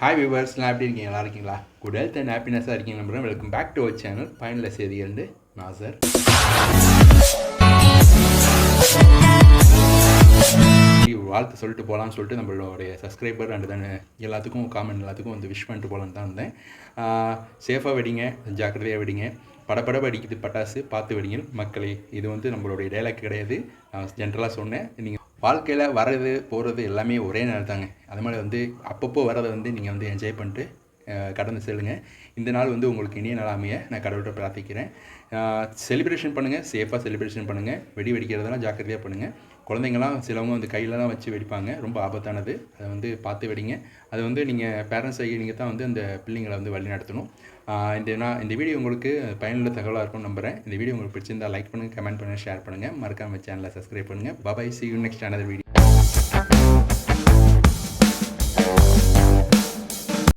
Hi வியூவர்ஸ்லாம் எப்படி இருக்கீங்க? நல்லா இருக்கீங்களா? குட் ஹெல்த் அண்ட் ஹாப்பினஸாக இருக்கீங்க நம்புறேன் welcome back to our channel பயனில் செய்திகள் நாசர் வாழ்த்து சொல்லிட்டு போகலான்னு சொல்லிட்டு நம்மளுடைய சப்ஸ்கிரைபர் அண்ட் தானே எல்லாத்துக்கும் காமெண்ட் எல்லாத்துக்கும் வந்து விஷ் பண்ணிட்டு போகலான்னு தான் இருந்தேன். சேஃபாக வெடிங்க ஜாக்கிரதையாக வெடிங்க. படப்படம் வெடிக்குது பட்டாசு பார்த்து வெடிங்க. மக்களே இது வந்து நம்மளுடைய டைலாக் கிடையாது. நான் ஜென்ரலாக சொன்னேன். நீங்கள் வாழ்க்கையில் வர்றது போகிறது எல்லாமே ஒரே நேரம் தாங்க அது மாதிரி வந்து அப்பப்போ வர்றதை வந்து நீங்கள் வந்து என்ஜாய் பண்ணிட்டு கடந்து செல்லுங்க. இந்த நாள் வந்து உங்களுக்கு இனிய நிலாமையை நான் கடவுள்கிட்ட பிரார்த்திக்கிறேன். செலிப்ரேஷன் பண்ணுங்கள் சேஃபாக செலிப்ரேஷன் பண்ணுங்கள் வெடி வெடிக்கிறதெல்லாம் ஜாக்கிரதையாக பண்ணுங்கள் குழந்தைங்களாம் சிலவங்க வந்து கையிலலாம் வச்சு வெடிப்பாங்க. ரொம்ப ஆபத்தானது. அதை வந்து பார்த்து வெடிங்க. அது வந்து நீங்கள் பேரண்ட்ஸ் ஆகி நீங்கள் தான் வந்து அந்த பிள்ளைங்களை வந்து வழி நடத்தணும். இந்த நான் இந்த வீடியோ உங்களுக்கு பயனுள்ள தகவலாக இருக்கும்னு நம்புகிறேன் இந்த வீடியோ உங்களுக்கு பிடிச்சிருந்தா லைக் பண்ணுங்கள் கமெண்ட் பண்ணுங்கள் ஷேர் பண்ணுங்கள் மறக்காம சேனலை சப்ஸ்கிரைப் பண்ணுங்கள் bye bye see you next another video